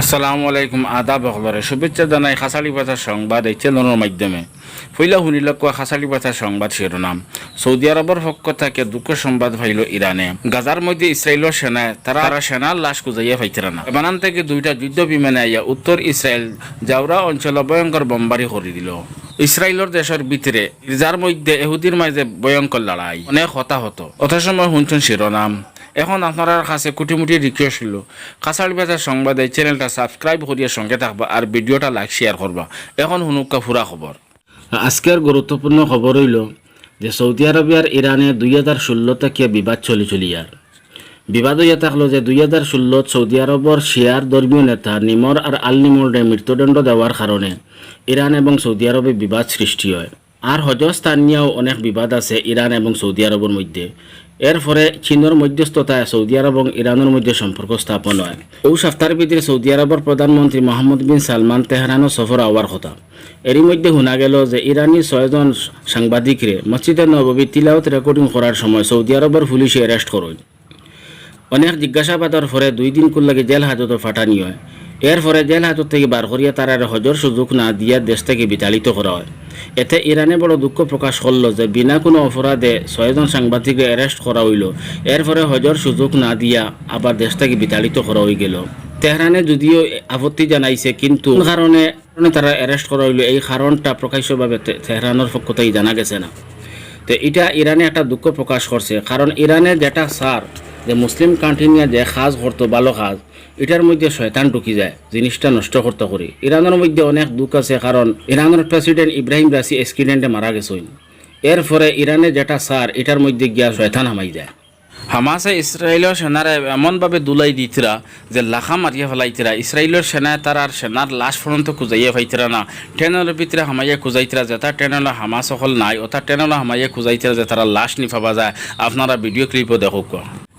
আসসালামু আলাইকুম, আদাব হলরে শুভেচ্ছা জানাই খাসালি পাতার সংবাদ এই চ্যানেলের মাধ্যমে। ফইলা শুনিল কোৱা খাসালি পাতার সংবাদ শিরোনাম সৌদি আরবের পক্ষ থেকে দুঃখ সংবাদ পাইল ইরানে গাজার মধ্যে ইসরায়েলের সেনায় তারা তারা সেনার লাশ খুঁজাইয়া পাইতিরা না বানান থেকে দুইটা যুদ্ধ বিমানে আইয়া উত্তর ইসরায়েল জাউরা অঞ্চলে ভয়ঙ্কর বোমবারি করে দিল। ইসরায়েলের দেশের ভিতরে যার মধ্যে এহুদির মাঝে ভয়ঙ্কর লড়াই। অনেক হতাহত। অথসময় শুনছেন শিরোনাম এখন আপনার কাছে কুটিমুটি রিকোয়েস্ট ছিল কাছাড় বেতার সংবাদ চ্যানেলটা সাবস্ক্রাইব করিয়া সঙ্গে থাকবা আর ভিডিওটা লাইক শেয়ার করবা এখন শুনুকা ফুরা খবর আজকের গুরুত্বপূর্ণ খবর হইল যে সৌদি আরবে আর ইরানে দুই হাজার ষোলো থেকে বিবাদ চলি চলি আর বিবাদ হইয়া থাকল যে দুই হাজার ষোলোত সৌদি আরবর শিয়ার ধর্মীয় নেতা নিমর আর আল নিমরে মৃত্যুদণ্ড দেওয়ার কারণে ইরান এবং সৌদি আরবে বিবাদ সৃষ্টি হয়। আর হজ স্থান নিয়েও অনেক বিবাদ আছে ইরান এবং সৌদি আরবের মধ্যে। এর ফলে চীনের মধ্যস্থতায় সৌদি আরব এবং ইরানের মধ্যে সম্পর্ক স্থাপন হয়। ও সপ্তাহের ভিতরে সৌদি আরবের প্রধানমন্ত্রী মোহাম্মদ বিন সালমান তেহরানও সফর হওয়ার কথা এরই মধ্যে শোনা গেল যে ইরানি ছয়জন সাংবাদিকরে মসজিদে নবী তিলাওত রেকর্ডিং করার সময় সৌদি আরবের পুলিশে অ্যারেস্ট করল অনেক জিজ্ঞাসাবাদের পরে দুই দিন লাগে জেল হাজতে ফাটানি হয়। এর পরে জেল হাজত থেকে বার করিয়া তারা হজর সুযোগ না দিয়া দেশ থেকে বিতাড়িত করা হয়। এতে ইরানে বড় দুঃখ প্রকাশ করল যে বিনা কোনো অপরাধে ছয়জন সাংবাদিককে অ্যারেস্ট করা হইল। এর পরে হজর সুযোগ না দিয়া আবার দেশ থেকে বিতাড়িত করা হয়ে গেল। তেহরানে যদিও আপত্তি জানাইছে, কিন্তু কোন কারণে তারা অ্যারেস্ট করা হইল। এই কারণটা প্রকাশ্যভাবে তেহরানের পক্ষ থেকে জানা গেছে না। তো এটা ইরানে একটা দুঃখ প্রকাশ করছে, কারণ ইরানের যেটা সার যে মুসলিম কান্ট্রি নিয়ে যে সাজ করতো ভালো সাজ, এটার মধ্যে শয়তান ঢুকি যায়, জিনিসটা নষ্ট করতে করি। ইরানের মধ্যে অনেক দুঃখ আছে, কারণ ইরানের প্রেসিডেন্ট ইব্রাহিম রাসি অ্যাক্সিডেন্টে মারা গেছেন এর ফলে ইরানে যেটা সার, এটার মধ্যে গিয়া শয়তান হামাই যায়। হামাসে ইসরায়েলের সেনারে এমনভাবে দুলাই দিতরা, যে লাখা মারিয়া ফেলাইতরা। ইসরায়েলের সেনায় তার আর সেনার লাশ পর্যন্ত খুঁজাইয়া পাইতরা না। ট্রেনের ভিতরে হামাইয়া খুঁজাইতরা যে তার ট্রেনলে হামাস সকল নাই ও তার ট্রেনলে হামাইয়া যে তারা লাশ নিফাবা যায়। আপনারা ভিডিও ক্লিপও দেখুক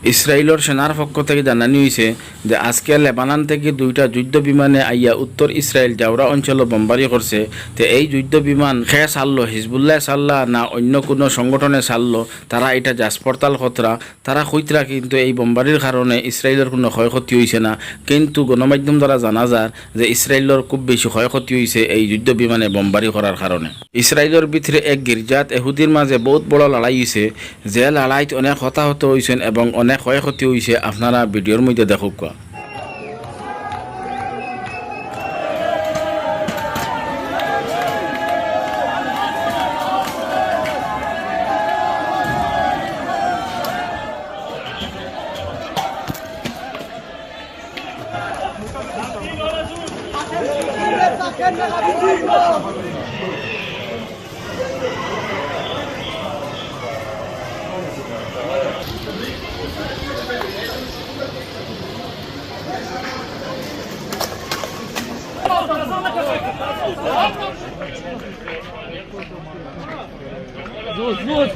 ইসরায়েলের সেনার পক্ষ থেকে জানানি হয়েছে যে আজকে লেবানান থেকে দুইটা যুদ্ধ বিমানে আইয়া উত্তর ইসরায়েল জাউরা অঞ্চলে বোমবারি করছে। তে এই যুদ্ধ বিমান খে সারলো হিজবুল্লাহ সাল্লা না অন্য কোনো সংগঠনে সারলো তারা এটা জাসপরতাল খতরা তারা কইতরা কিন্তু এই বোমবারির কারণে ইসরায়েলের কোনো ক্ষয়ক্ষতি হয়েছে না। কিন্তু গণমাধ্যম দ্বারা জানা যায় যে ইসরায়েলের খুব বেশি ক্ষয়ক্ষতি হয়েছে এই যুদ্ধ বিমানে বোমবারি করার কারণে ইসরায়েলের ভিতরে এক গির্জাত এহুদির মাঝে বহুত বড় লড়াই হয়েছে যে লড়াইত অনেক হতাহত হয়েছেন এবং অনেক ক্ষয়ক্ষতি হয়েছে আপনারা ভিডিওর মধ্যে দেখুক কোয়া Зуд, зуд!